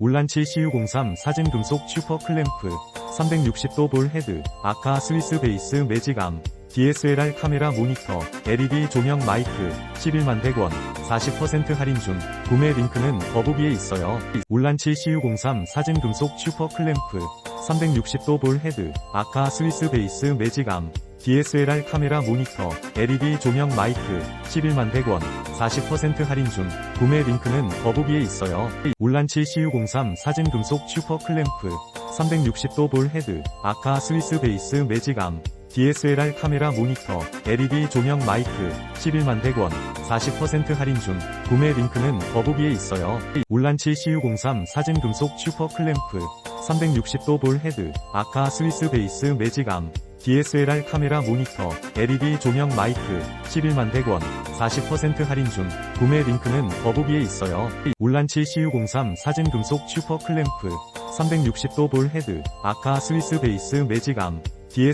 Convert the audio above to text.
울란치 CU03 사진 금속 슈퍼 클램프 360도 볼 헤드 아카 스위스 베이스 매직암 DSLR 카메라 모니터 LED 조명 마이크 11만 100원 40% 할인 중 구매 링크는 더보기에 있어요. 울란치 CU03 사진 금속 슈퍼 클램프 360도 볼 헤드 아카 스위스 베이스 매직암 DSLR 카메라 모니터 LED 조명 마이크 11만 100원 40% 할인 중 구매 링크는 더보기에 있어요. 울란치 CU03 사진 금속 슈퍼 클램프 360도 볼 헤드 아카 스위스 베이스 매직암 DSLR 카메라 모니터 LED 조명 마이크 11만 100원 40% 할인 중 구매 링크는 더보기에 있어요. 울란치 CU03 사진 금속 슈퍼 클램프 360도 볼 헤드 아카 스위스 베이스 매직암 DSLR 카메라 모니터 LED 조명 마이크 11만 100원 40% 할인 중 구매 링크는 더보기에 있어요. 울란치 CU03 사진 금속 슈퍼 클램프 360도 볼 헤드 아카 스위스 베이스 매직암